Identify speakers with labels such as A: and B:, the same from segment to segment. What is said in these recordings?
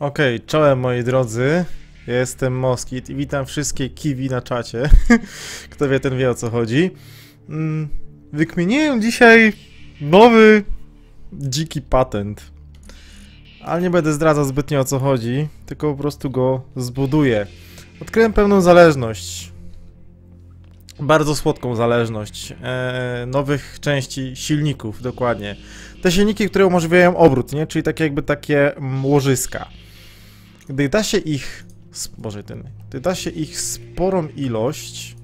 A: Okej, czołem moi drodzy. Jestem Moskit i witam wszystkie kiwi na czacie. Kto wie, ten wie o co chodzi. Mm, Wykminiłem dzisiaj nowy dziki patent. Ale nie będę zdradzał zbytnio o co chodzi, tylko po prostu go zbuduję. Odkryłem pewną zależność. Bardzo słodką zależność e, nowych części silników, dokładnie. Te silniki, które umożliwiają obrót, nie? Czyli takie jakby takie mm, łożyska. Gdy da się ich. Boże, ten. Gdy da się ich sporą ilość.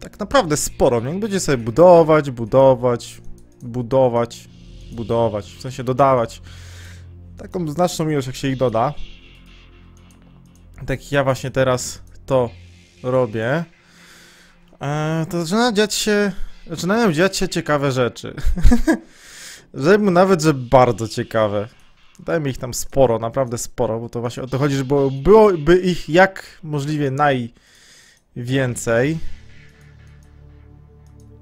A: Tak naprawdę sporą, nie? Będzie sobie budować, budować, budować, budować, w sensie dodawać. Taką znaczną ilość, jak się ich doda. Tak ja właśnie teraz to robię. E, to zaczyna dziać się. Zaczynają dziać się ciekawe rzeczy. Żeby nawet, że bardzo ciekawe. Dajmy ich tam sporo, naprawdę sporo, bo to właśnie o to chodzi, żeby było- byłoby ich jak możliwie najwięcej.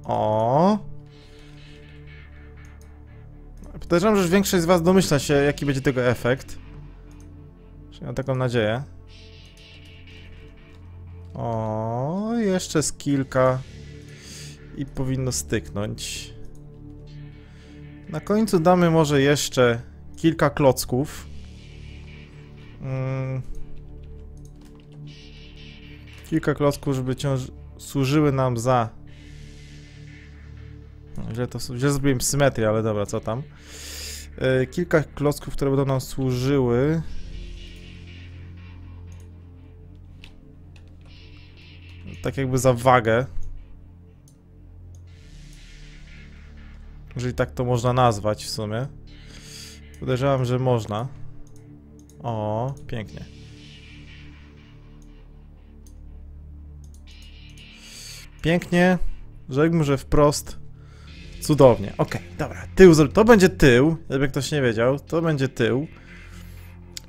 A: O. Podejrzewam, że większość z was domyśla się, jaki będzie tego efekt. Przynajmniej Mam taką nadzieję. O, jeszcze z kilka i powinno styknąć. Na końcu damy może jeszcze kilka klocków. Mm. Kilka klocków, żeby ciąż służyły nam za... Źle, to, źle zrobiłem symetrię, ale dobra, co tam. E, kilka klocków, które będą nam służyły... Tak jakby za wagę. Jeżeli tak to można nazwać w sumie. Podejrzewam, że można. O, pięknie. Pięknie. Rzekłbym, że wprost. Cudownie. Okej, dobra. Tył, to będzie tył. Jakby ktoś nie wiedział, to będzie tył.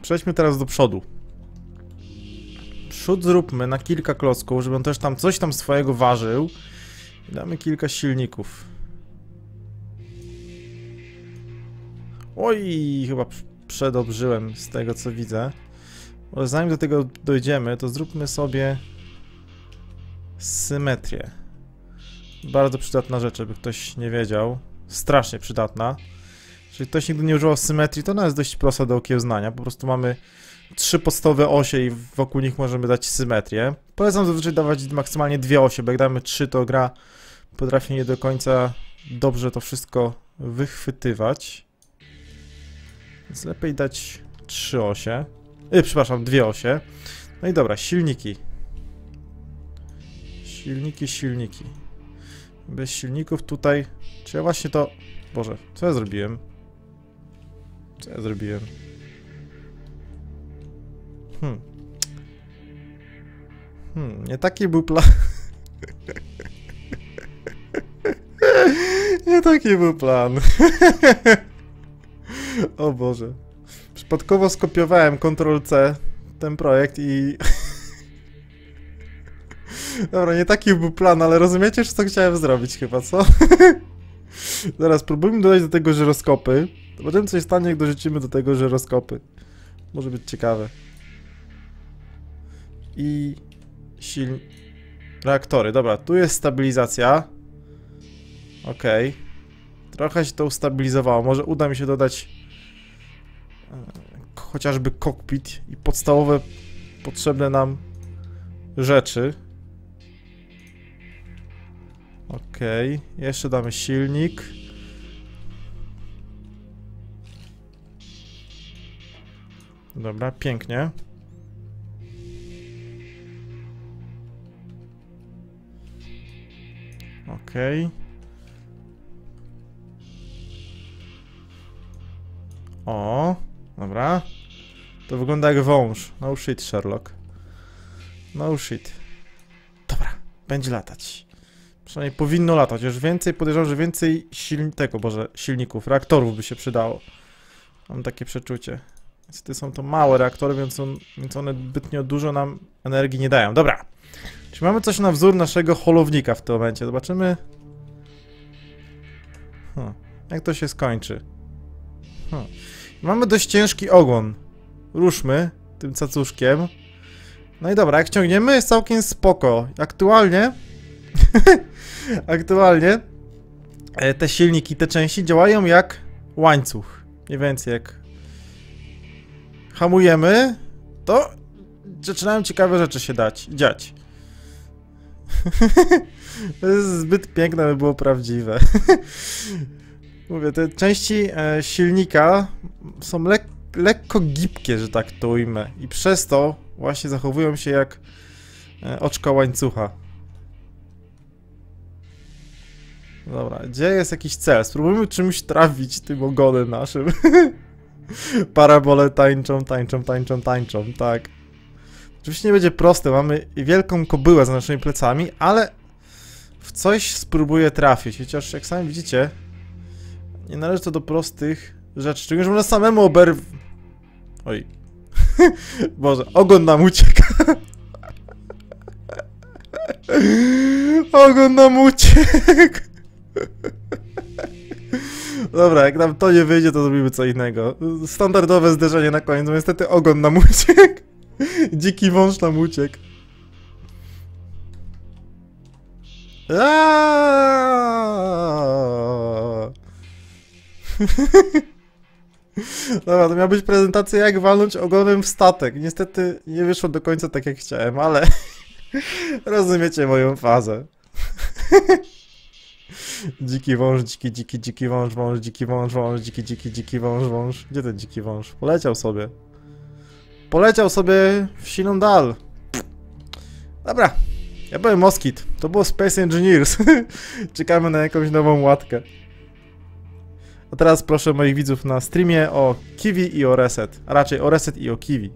A: Przejdźmy teraz do przodu. Przód zróbmy na kilka klocków, żeby on też tam coś tam swojego ważył. I damy kilka silników. Oj, chyba przedobrzyłem z tego co widzę. Ale zanim do tego dojdziemy, to zróbmy sobie symetrię. Bardzo przydatna rzecz, żeby ktoś nie wiedział. Strasznie przydatna. Jeżeli ktoś nigdy nie używał symetrii, to ona jest dość prosta do okiełznania. Po prostu mamy trzy podstawowe osie i wokół nich możemy dać symetrię. Polecam zazwyczaj dawać maksymalnie dwie osie, bo jak damy trzy, to gra potrafi nie do końca dobrze to wszystko wychwytywać. Więc lepiej dać trzy osie. Yy, przepraszam, dwie osie. No i dobra, silniki. Silniki, silniki. Bez silników tutaj... Czy ja właśnie to... Boże, co ja zrobiłem? Co ja zrobiłem? Hmm. Hmm, nie taki był plan... nie taki był plan. O Boże. Przypadkowo skopiowałem Ctrl-C ten projekt i... Dobra, nie taki był plan, ale rozumiecie, co chciałem zrobić chyba, co? Zaraz, spróbujmy dodać do tego żyroskopy. Zobaczymy, co się stanie, jak dorzucimy do tego żyroskopy. Może być ciekawe. I... Sil... Reaktory, dobra, tu jest stabilizacja. Okej. Trochę się to ustabilizowało. Może uda mi się dodać e, chociażby kokpit i podstawowe potrzebne nam rzeczy. Okej, jeszcze damy silnik. Dobra, pięknie. Okej. O, dobra. To wygląda jak wąż. No shit, Sherlock. No shit. Dobra, będzie latać. Przynajmniej powinno latać. Już więcej, podejrzewam, że więcej silni tego, boże, silników, reaktorów by się przydało. Mam takie przeczucie. Niestety są to małe reaktory, więc, on, więc one zbytnio dużo nam energii nie dają. Dobra. Czy mamy coś na wzór naszego holownika w tym momencie? Zobaczymy. Hmm. Jak to się skończy? Hmm. Mamy dość ciężki ogon. ruszmy tym cacuszkiem. No i dobra, jak ciągniemy jest całkiem spoko. Aktualnie, aktualnie e, te silniki, te części działają jak łańcuch. Mniej więcej jak hamujemy, to zaczynają ciekawe rzeczy się dać, dziać. to jest zbyt piękne, by było prawdziwe. Mówię, te części e, silnika są lek lekko gibkie, że tak to ujmę. I przez to właśnie zachowują się jak e, oczka łańcucha. Dobra, gdzie jest jakiś cel? Spróbujmy czymś trafić tym ogonem naszym. Parabole tańczą, tańczą, tańczą, tańczą, tak. Oczywiście nie będzie proste, mamy wielką kobyłę za naszymi plecami, ale w coś spróbuję trafić, chociaż jak sami widzicie, nie należy to do prostych rzeczy, szczególnie, że można samemu oberw... Oj. Boże, ogon nam ucieka. ogon nam uciekł. Dobra, jak nam to nie wyjdzie, to zrobimy co innego. Standardowe zderzenie na koniec, no niestety ogon nam uciekł. Dziki wąż nam uciekł. Dobra, to miała być prezentacja jak walnąć ogonem w statek. Niestety nie wyszło do końca tak jak chciałem, ale rozumiecie moją fazę. dziki wąż, dziki, dziki, dziki wąż, wąż, dziki wąż, wąż, dziki, dziki, dziki wąż, wąż. Gdzie ten dziki wąż? Poleciał sobie. Poleciał sobie w siną dal. Dobra, ja byłem Moskit. To było Space Engineers. Czekamy na jakąś nową łatkę. A teraz proszę moich widzów na streamie o Kiwi i o Reset. A raczej o Reset i o Kiwi.